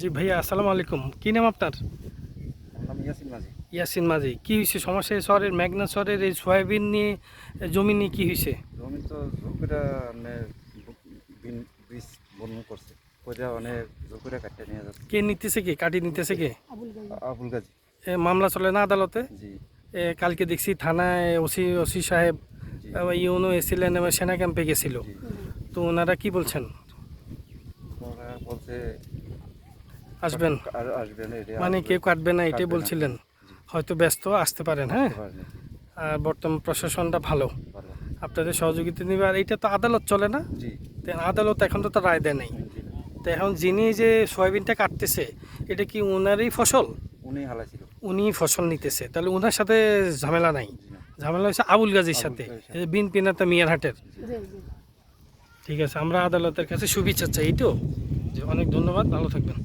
জি ভাইয়া আসসালামু আলাইকুম। কি নাম আপনার? ইয়াসিন মাঝি। ইয়াসিন মাঝি কি হয়েছে সমস্যা? শহরের মেঘনা শহরের এই সয়াবিন নিয়ে জমি নিয়ে কি হয়েছে জমি তো জোকরা মানে বীজ বন্ধ করছে। কোজা অনেক জোকরা কাটতে নিয়ে যাচ্ছে। কে নিতেছে কে? কাটি নিতেছে কে? আবুল গাজী। মামলা চলে না আদালতে? জি। এ, কালকে দেখছি থানায় ওসি ওসি সাহেব ইউনো এসেছিলেন এবং সেনা ক্যাম্পে গেছিল। তো ওনারা কি বলছেন? বলছে আসবেন? আর মানে কেউ কাটবে না এটাই বলছিলেন। হয়তো ব্যস্ত আসতে পারেন হ্যাঁ? আর বর্তমান প্রশাসনটা ভালো। আপনাদের সহযোগিতা নেবে। আর এটা তো আদালত চলে না? আদালত এখন তো তার রায় দেয় নেই। তো এখন যিনি যে সয়াবিনটা কাটতেছে এটা কি ওনারই ফসল? উনি ফসল নিতেছে। তাহলে ওনার সাথে ঝামেলা নাই। ঝামেলা হচ্ছে আবুল গাজীর সাথে। বিন পিনাতা মিয়ারহাটের ঠিক আছে আমরা আদালতের কাছে শুভেচ্ছা চাই তো? যে অনেক ধন্যবাদ ভালো থাকবেন।